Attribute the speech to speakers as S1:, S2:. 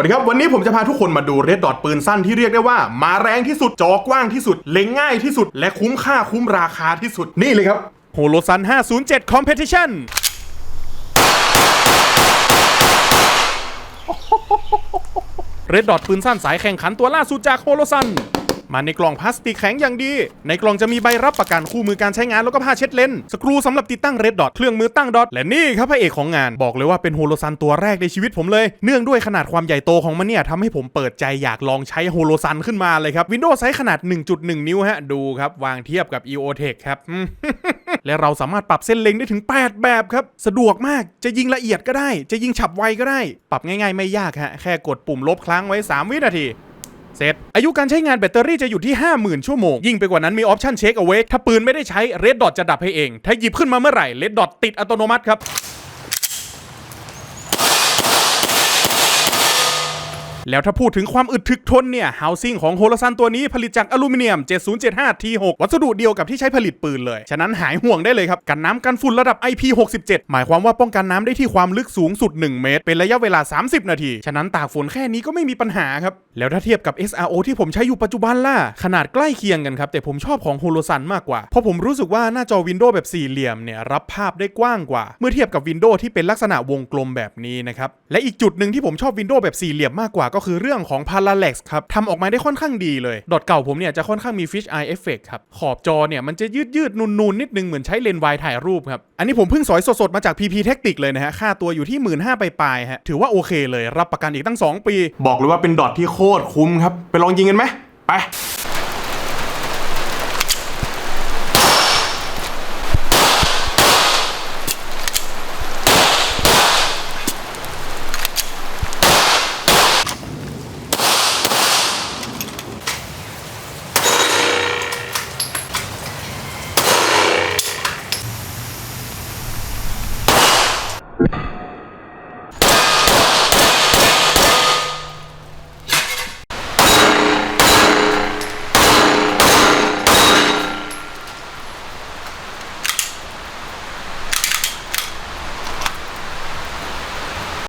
S1: วัสดีครับ วันนี้ผมจะพาทุกคนมาดูเรดดอทปืนสั้นที่เรียกได้ว่า มาแรงที่สุดจอกว้างที่สุด เล็งง่ายที่สุด และคุ้มค่าคุ้มราคาที่สุดนี่เลยครับ
S2: โฮโลซัน507 Competition เรดดอทปืนสั้นสายแข่งขันตัวล่าสุดจากโฮโลซัน มาในกล่องพลาสติกแข็งอย่างดี ในกล่องจะมีใบรับประกันคู่มือการใช้งานแล้วก็ผ้าเช็ดเลนส์สกรูสำหรับติดตั้งเรดดอทเครื่องมือตั้งดอทและนี่ครับพระเอกของงานบอกเลยว่าเป็นโฮโลซันตัวแรกในชีวิตผมเลย เนื่องด้วยขนาดความใหญ่โตของมันเนี่ยทำให้ผมเปิดใจอยากลองใช้โฮโลซันขึ้นมาเลยครับวินโดว์ไซส์ขนาด 1.1 นิ้วฮะดูครับวางเทียบกับ EOTech ครับและเราสามารถปรับเส้นเล็งได้ถึง 8 แบบครับ สะดวกมากจะยิงละเอียดก็ได้ จะยิงฉับไวก็ได้ ปรับง่ายๆไม่ยากฮะแค่กดปุ่มลบครั้งไว้ 3 วินาที เสร็จ อายุการใช้งานแบตเตอรี่จะอยู่ที่ 50,000 ชั่วโมง ยิ่งไปกว่านั้นมีออปชั่นเช็คเอาไว้ถ้าปืนไม่ได้ใช้เรดดอทจะดับให้เอง ถ้าหยิบขึ้นมาเมื่อไหร่เรดดอทติดอัตโนมัติครับ แล้วถ้าพูดถึงความอึดถึกทนเนี่ย housing ของโฮโลซันตัวนี้ผลิตจากอลูมิเนียม 7075 T6 วัสดุเดียวกับที่ใช้ผลิตปืนเลย ฉะนั้นหายห่วงได้เลยครับ กันน้ำกันฝุ่นระดับ IP67 หมายความว่าป้องกันน้ำได้ที่ความลึกสูงสุด 1 เมตร เป็นระยะเวลา 30 นาที ฉะนั้นตากฝนแค่นี้ก็ไม่มีปัญหาครับ แล้วถ้าเทียบกับ SRO ที่ผมใช้อยู่ปัจจุบันล่ะ ขนาดใกล้เคียงกันครับแต่ผมชอบของโฮโลซันมากกว่า เพราะผมรู้สึกว่าหน้าจอวินโดว์แบบสี่เหลี่ยมเนี่ยรับภาพได้กว้างกว่า เมื่อเทียบกับวินโดว์ที่เป็นลักษณะวงกลมแบบนี้นะครับและอีกจุดหนึ่งที่ผมชอบวินโดว์แบบสี่เหลี่ยมมากกว่าก็คือเรื่องของ parallax ครับทำออกมาได้ค่อนข้างดีเลย ดอทเก่าผมเนี่ยจะค่อนข้างมี fish eye effect ครับ ขอบจอเนี่ยมันจะยืดยืดนูนนูนนิดนึงเหมือนใช้เลนส์วายถ่ายรูปครับ อันนี้ผมเพิ่งสอยสดๆ มาจาก PP Tactic เลยนะฮะ ค่าตัวอยู่ที่1 5ื่นไปลายฮะ ถือว่าโอเคเลย รับประกันอีกตั้ง 2 ปี
S1: บอกเลยว่าเป็นดอทที่โคตรคุ้มครับ ไปลองยิงกันไหมไป